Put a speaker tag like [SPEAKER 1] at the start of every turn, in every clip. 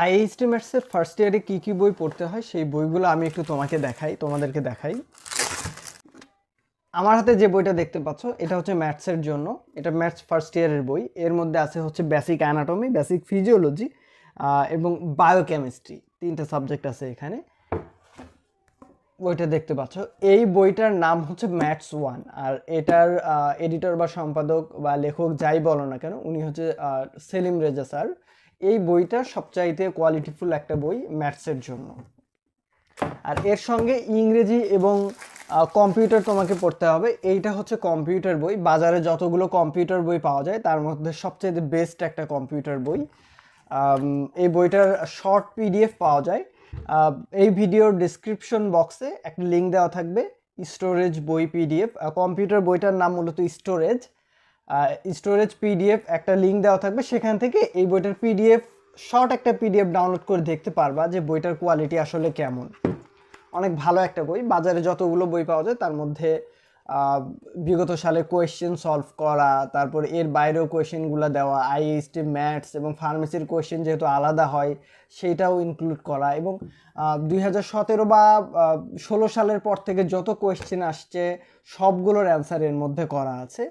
[SPEAKER 1] IHT ম্যাথসের first ইয়ারে কী কী বই পড়তে হয়, সেই বইগুলো আমি একটু তোমাকে দেখাই, তোমাদেরকে দেখাই। আমার হাতে যে বইটা দেখতে পাচ্ছ, এটা হচ্ছে ম্যাথসের জন্য। এটা ম্যাথস ফার্স্ট ইয়ারের বই। এর মধ্যে আছে হচ্ছে বেসিক অ্যানাটমি বেসিক ফিজিওলজি এবং বায়োকেমিস্ট্রি তিনটা সাবজেক্ট আছে এখানে। বইটা দেখতে পাচ্ছ। এই বইটার নাম হচ্ছে ম্যাথস ওয়ান আর এটার এডিটর বা সম্পাদক বা লেখক যাই বলো না কেন, উনি হচ্ছে সেলিম রেজা স্যার। এই বইটা সবচাইতে কোয়ালিটিফুল একটা বই ম্যাথসের জন্য। আর এর সঙ্গে ইংরেজি এবং কম্পিউটার তোমাকে পড়তে হবে। এইটা হচ্ছে কম্পিউটার বই। বাজারে যতগুলো কম্পিউটার বই পাওয়া যায়, তার মধ্যে সবচেয়ে বেস্ট একটা কম্পিউটার বই। এই বইটার শর্ট পিডিএফ পাওয়া যায়। এই ভিডিওর ডিসক্রিপশন বক্সে একটা লিঙ্ক দেওয়া থাকবে। স্টোরেজ বই পিডিএফ কম্পিউটার বইটার নাম মূলত স্টোরেজ স্টোরেজ পিডিএফ একটা লিঙ্ক দেওয়া থাকবে, সেখান থেকে এই বইটার পিডিএফ শর্ট একটা পিডিএফ ডাউনলোড করে দেখতে পারবা যে বইটার কোয়ালিটি আসলে কেমন। অনেক ভালো একটা বই, বাজারে যতগুলো বই পাওয়া যায় তার মধ্যে বিগত সালে কোয়েশ্চেন সলভ করা, তারপর এর বাইরেও কোয়েশ্চেনগুলো দেওয়া আইএসটি ম্যাথস এবং ফার্মেসির কোয়েশ্চেন যেহেতু আলাদা হয় সেইটাও ইনক্লুড করা এবং দুই সতেরো বা ষোলো সালের পর থেকে যত কোয়েশ্চেন আসছে, সবগুলোর অ্যান্সার এর মধ্যে করা আছে।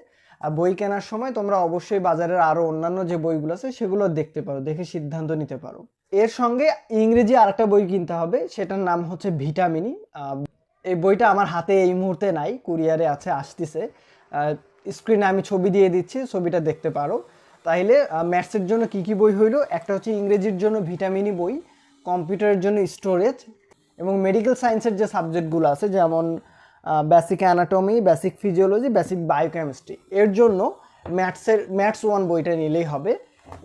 [SPEAKER 1] বই কেনার সময় তোমরা অবশ্যই বাজারের আরও অন্যান্য যে বইগুলো আছে, সেগুলো দেখতে পারো, দেখে সিদ্ধান্ত নিতে পারো। এর সঙ্গে ইংরেজি আরেকটা বই কিনতে হবে, সেটার নাম হচ্ছে ভিটামিনি। এই বইটা আমার হাতে এই মুহূর্তে নাই, কুরিয়ারে আছে, আসতেছে। স্ক্রিনে আমি ছবি দিয়ে দিচ্ছি, ছবিটা দেখতে পারো। তাইলে ম্যাথসের জন্য কি কি বই হইল? একটা হচ্ছে ইংরেজির জন্য ভিটামিনি বই, কম্পিউটারের জন্য স্টোরেজ এবং মেডিকেল সায়েন্সের যে সাবজেক্টগুলো আছে, যেমন basic anatomy basic physiology basic biochemistry এর জন্য ম্যাথসের ম্যাথস ওয়ান বইটা নিলেই হবে।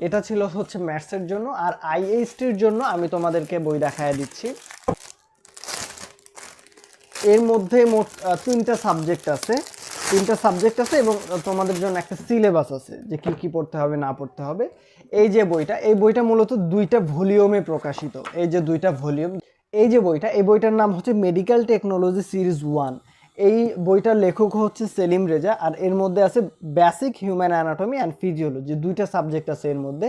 [SPEAKER 1] এটা ছিল হচ্ছে ম্যাথসের জন্য। আর আইএইচটির জন্য আমি তোমাদেরকে বই দেখায় দিচ্ছি। এর মধ্যে মোট তিনটা সাবজেক্ট আছে। তিনটা সাবজেক্ট আছে এবং তোমাদের জন্য একটা সিলেবাস আছে যে কি কি পড়তে হবে, না পড়তে হবে। এই যে বইটা, এই বইটা মূলত দুইটা ভলিউমে প্রকাশিত। এই যে দুইটা ভলিউম এই যে বইটা, এই বইটার নাম হচ্ছে মেডিকেল টেকনোলজি সিরিজ ওয়ান এই বইটার লেখক হচ্ছে সেলিম রেজা, আর এর মধ্যে আছে basic human anatomy and physiology দুইটা সাবজেক্ট আছে এর মধ্যে।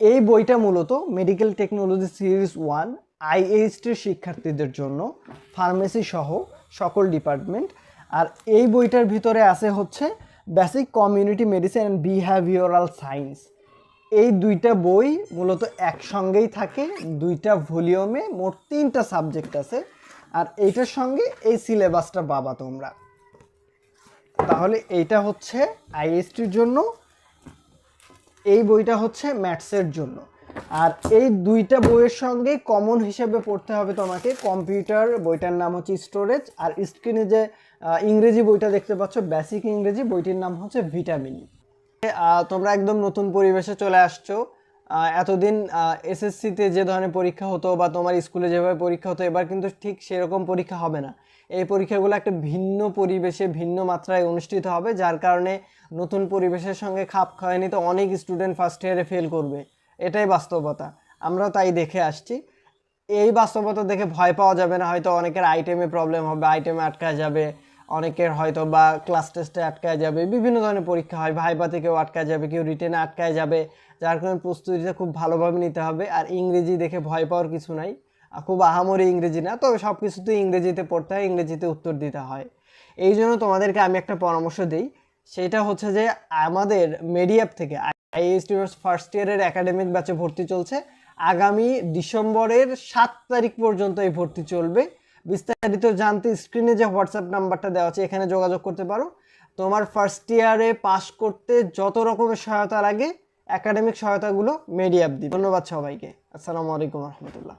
[SPEAKER 1] এই বইটা মূলত মেডিকেল টেকনোলজি সিরিজ ওয়ান আইএইচটির শিক্ষার্থীদের জন্য ফার্মেসি সহ সকল ডিপার্টমেন্ট আর এই বইটার ভিতরে আছে হচ্ছে basic community medicine and behavioural science এই দুইটা বই মূলত একসঙ্গেই থাকে, দুইটা ভলিউমে মোট তিনটা সাবজেক্ট আছে। আর এইটার সঙ্গে এই সিলেবাসটা পাবা তোমরা। তাহলে এইটা হচ্ছে আইএসটির জন্য, এই বইটা হচ্ছে ম্যাথসের জন্য। আর এই দুইটা বইয়ের সঙ্গে কমন হিসেবে পড়তে হবে তোমাকে কম্পিউটার বইটার নাম হচ্ছে স্টোরেজ আর স্ক্রিনে যে ইংরেজি বইটা দেখতে পাচ্ছ বেসিক ইংরেজি, বইটির নাম হচ্ছে ভিটামিন তোমরা একদম নতুন পরিবেশে চলে আসছো। এতদিন এসএসসিতে যে ধরনের পরীক্ষা হতো বা তোমার স্কুলে যেভাবে পরীক্ষা হতো, এবার কিন্তু ঠিক সেরকম পরীক্ষা হবে না। এই পরীক্ষাগুলো একটা ভিন্ন পরিবেশে, ভিন্ন মাত্রায় অনুষ্ঠিত হবে, যার কারণে নতুন পরিবেশের সঙ্গে খাপ খাওয়ায় নিতে অনেক স্টুডেন্ট ফার্স্ট ইয়ারে ফেল করবে। এটাই বাস্তবতা। আমরাও তাই দেখে আসছি। এই বাস্তবতা দেখে ভয় পাওয়া যাবে না, হয়তো অনেকের আইটেমে প্রবলেম হবে আইটেমে আটকায় যাবে অনেকের হয়তো বা ক্লাস টেস্টে আটকায় যাবে, বিভিন্ন ধরনের পরীক্ষা হয় ভাইবাতে কেউ আটকায় যাবে, কেউ রিটেনে আটকায় যাবে, যার কারণে প্রস্তুতিটা খুব ভালোভাবে নিতে হবে। আর ইংরেজি দেখে ভয় পাওয়ার কিছু নাই। খুব আহামরি ইংরেজি না, তবে সব কিছুতেই ইংরেজিতে পড়তে হয়, ইংরেজিতে উত্তর দিতে হয়। এই জন্য তোমাদেরকে আমি একটা পরামর্শ দিই, সেটা হচ্ছে যে আমাদের মেডিয়াপ থেকে আইএস ফার্স্ট ইয়ারের একাডেমিক ব্যাচে ভর্তি চলছে। আগামী ডিসেম্বরের সাত তারিখ পর্যন্ত এই ভর্তি চলবে। বিস্তারিত জানতে স্ক্রিনে যে হোয়াটসঅ্যাপ নাম্বারটা দেওয়া আছে, এখানে যোগাযোগ করতে পারো। তোমার ফার্স্ট ইয়ারে পাস করতে যত রকমের সহায়তা লাগে একাডেমিক সহায়তাগুলো মেডিয়াপ দিই ধন্যবাদ সবাইকে। আসসালামু আলাইকুম রহমতুল্লাহ।